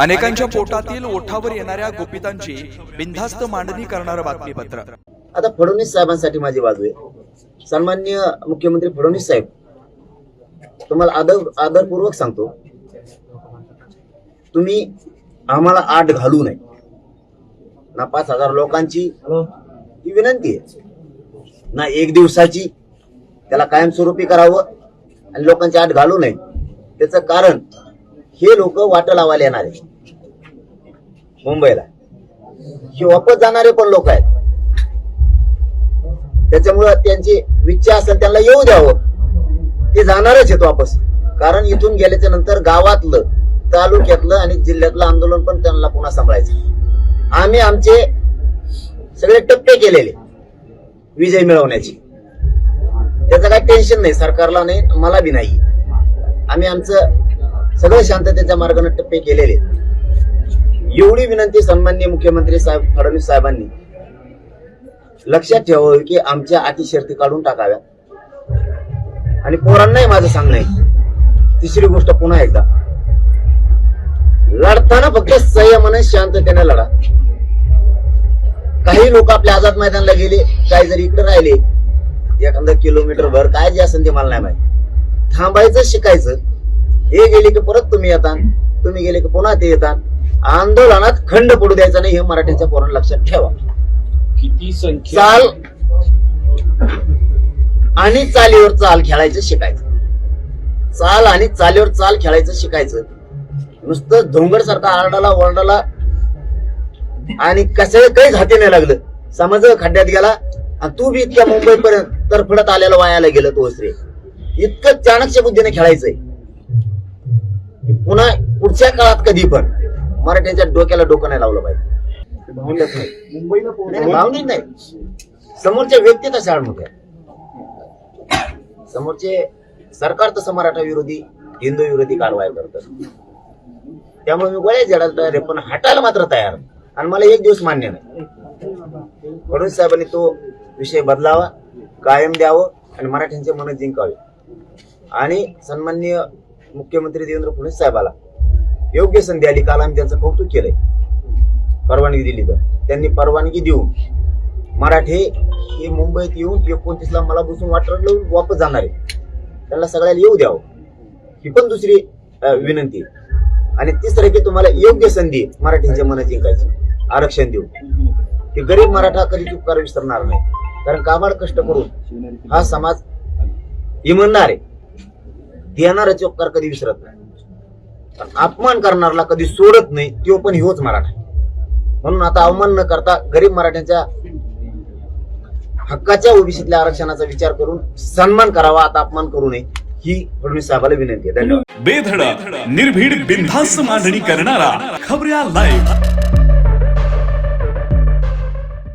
अनेकांच्या पोटातील ओठावर येणाऱ्या गोपितांची बिनधास्त मांडणी करणारं बातमीपत्र. आता फडणवीस साहेबांसाठी माझी बाजू आहे. सन्मान्य मुख्यमंत्री फडणवीस साहेब तुम्हाला आदर आदरपूर्वक सांगतो. तुम्ही आम्हाला आठ घालू नये. ना पाच हजार लोकांची ही विनंती आहे. ना एक दिवसाची त्याला कायमस्वरूपी करावं आणि लोकांची आठ घालू नये. त्याचं कारण हे लोक वाट लावायला येणार आहे मुंबईला. हे वापस जाणारे पण लोक आहेत. त्याच्यामुळं त्यांची इच्छा असेल त्यांना येऊ द्यावं. ते जाणारच आहेत वापस. कारण इथून गेल्याच्यानंतर गावातलं तालुक्यातलं आणि जिल्ह्यातलं आंदोलन पण त्यांना पुन्हा सांभाळायचं. आम्ही आमचे सगळे टप्पे केलेले विजय मिळवण्याची. त्याचं काही टेन्शन नाही सरकारला नाही मला बी नाही. आम्ही आमचं सगळं शांततेच्या मार्गाने टप्पे केलेले. आहेत. एवढी विनंती सन्माननीय मुख्यमंत्री साहेब फडणवीस साहेबांनी. लक्षात ठेवावी की आमच्या अटी शर्ती काढून टाकाव्या आणि पोरांनाही माझं सांगणं आहे. तिसरी गोष्ट पुन्हा एकदा. लढताना फक्त संयमाने शांततेने लढा. काही लोक आपल्या आझाद मैदानाला गेले काही जरी इकडे राहिले एखादा किलोमीटर भर काय जे असेल ते मला नाही माहिती. थांबायचं शिकायचं. हे गेले की परत तुम्ही येतात तुम्ही गेले की पुन्हा ते येतात आंदोलनात खंड पडू द्यायचा नाही हे मराठ्यांच्या पोरांना लक्षात ठेवा. किती संख्या? चाल आणि चालीवर चाल खेळायचं शिकायचं. चाल आणि चालीवर चाल खेळायचं शिकायचं. नुसतं धोंगड सारखा आरडाला ओरडाला आणि कशाला काहीच हाती नाही लागलं. समज खड्ड्यात गेला आणि तू बी इतक्या मुंबईपर्यंत तरफडत आलेला वायाला गेलं तो रे इतकं चाणक्य बुद्धीने खेळायचंय. पुन्हा पुढच्या काळात कधी पण. मराठ्यांच्या डोक्याला डोकं नाही लावलं पाहिजे. भावनिक नाही. भावनिक समोरच्या व्यक्ती तशा आडमुख्या समोरचे सरकार तसं मराठा विरोधी हिंदू विरोधी कारवाई करतं त्यामुळे मी गोळ्या आहे पण हटायला मात्र तयार. आणि मला एक दिवस मान्य नाही. फडणवीस साहेबांनी तो विषय बदलावा कायम द्यावं आणि मराठ्यांचे मन जिंकावे. आणि सन्माननीय मुख्यमंत्री देवेंद्र फडणवीस साहेबाला योग्य संधी आली काल आम्ही त्यांचं कौतुक केलंय. परवानगी दिली तर. त्यांनी परवानगी देऊन मराठे हे मुंबईत येऊन एकोणतीसला मला बसून वाटलं वापस जाणार आहे. त्यांना सगळ्याला येऊ द्यावं. ही पण दुसरी विनंती आणि तिसरं की तुम्हाला योग्य संधी मराठीच्या मनात जिंकायची. आरक्षण देऊ की गरीब मराठा कधी उपकार विसरणार नाही. कारण काबाड कष्ट करून हा समाज इमानदार आहे. देणाराचे उपकार कधी विसरत नाही. पण अपमान करणारला कधी सोडत नाही तो पण ह्योच मराठा. म्हणून आता अवमान न करता गरीब मराठ्यांच्या हक्काच्या ओबीसीतल्या आरक्षणाचा विचार करून सन्मान करावा आता अपमान करू नये ही फडणवीस साहेबाला विनंती आहे. धन्यवाद. बेधडक निर्भीड बिनधास्त मांडणी करणारा खबऱ्या लाईव्ह